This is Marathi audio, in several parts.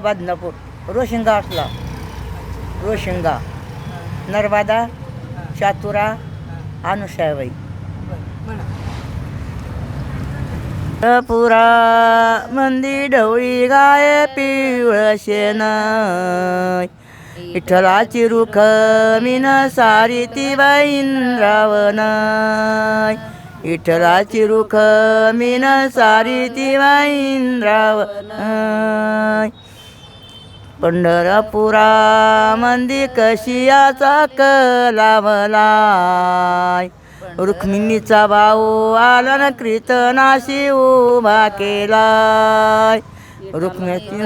बदनापूर रोशिंगा असला. रोशिंगा. नर्मदा चातुरा अनुषाबाई पुरा मंदी ढवळी गाय पिवळ शेन विठ्ठलाची रुख मीन सारी ती इंद्रावन विठ्ठलाची रुख मीन सारी ती इंद्रावन पंढरपुरा मंदी कशियाचा कलावलाय रुक्मिणीचा भाऊ आला न कीर्तनाशी उभा केलाय. रुक्मिणी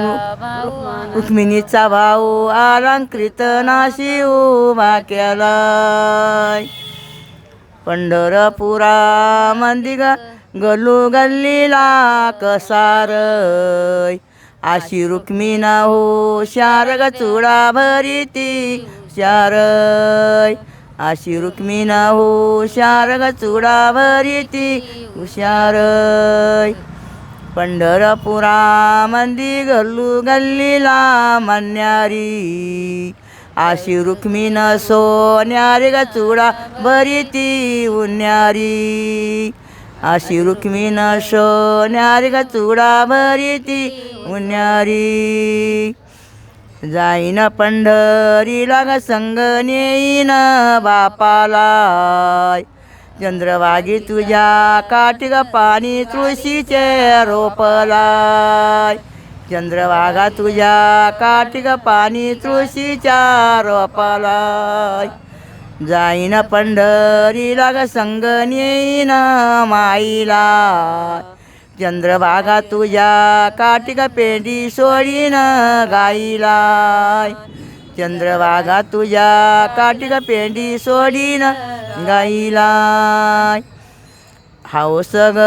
रुक्मिणीचा भाऊ आला न कीर्तनाशी उभा केलाय. पंढरपुरा मंदी गल्लू गल्लीला कसारय आशी रुक्मिणा हो शारग चुडा भरी ती शारय आशी रुक्मिणा हो शार ग चुडा भरी ती हुशारय पंढरपुरा मंदी गल्लू गल्लीला मन्यारी। आशी रुक्मिण सोन्यारी ग चुडा बरी ती उन्यारी। अशी रुक्मिण सोन्यारी ग चुडा भरी ती उन्यारी जाईन पंढरीला ग संग नेईन बापाला. चंद्रवागी तुझ्या काटी ग पाणी तुळशीचे रोपलाय. चंद्रवागा तुझ्या काटी ग पाणी तुळशीच्या रोपालाय. जाईन पंढरीला ग संग नेईन माईला. चंद्रभागा तुझ्या काटिक पेंडी सोडीन गाईला. चंद्रभागा तुझ्या काटिक पेंडी सोडीन गाईला. हाऊस ग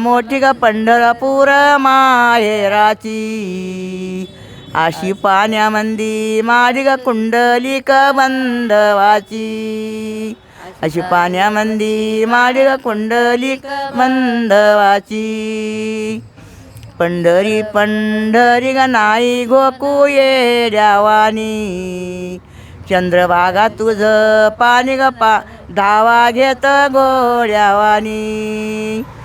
मोठी ग पंढरपूर माहेराची. अशी पाण्यामंदी माझी ग कुंडलिक बंधवाची. अशी पाण्यामंदी माझी ग कुंडलिक बंधवाची. पंढरी पंढरी ग नाही गोकू ये द्यावानी चंद्रभागा तुझं पाणी ग पा धावा घेत गोड्यावानी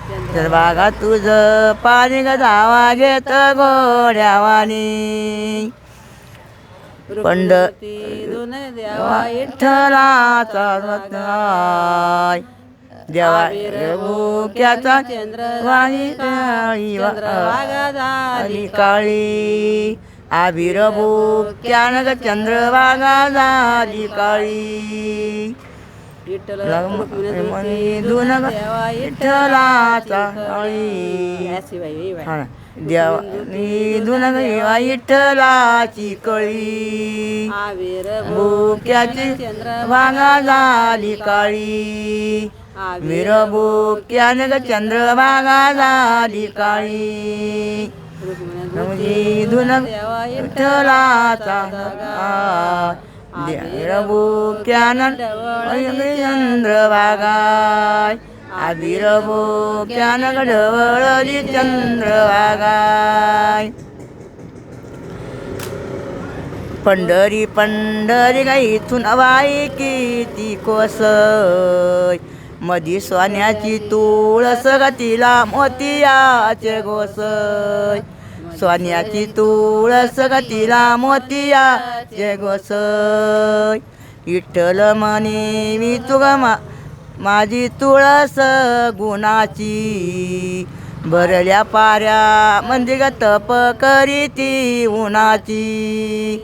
चंद्रभागा तुझं पाणी ग धावा घेत गोड्यावानी पंड विठ्ठलाचा देवा मुक्याचा वाणी आली काळी झाली काळी. मनी दोन ग विठ्ठलाचा काळी. देवा विठ्ठलाची कळी. भूक्याची भागा झाली काळी. विरभूक्यान ग चंद्रभागा झाली काळी. धुन विठ्ठलाचा विरभूक्यान चंद्रभागाय आविरभूक्यान ग ढवळली चंद्रभागाय पंढरी पंढरी गा इथून वाई किती कोस मधी सोन्याची तुळस गतीला मोतियाचे गोस सोन्याची तुळस गतीला मोतिया जे गोस विठ्ठल म्हणे मी तुगा मा माझी तुळस गुणाची. भरल्या पाऱ्या म्हणजे ग तप करीती उन्हाची.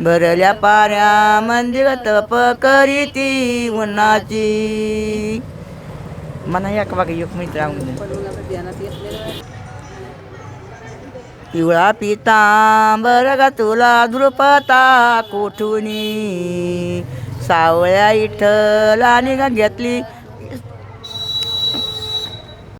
भरल्या पाऱ्या म्हणजे ग तप करीती उन्हाची. मना या बघा एक मित्र पिवळा पितांबर ग तुला द्रुपता कोठुनी? सावळ्या इठला निघा घेतली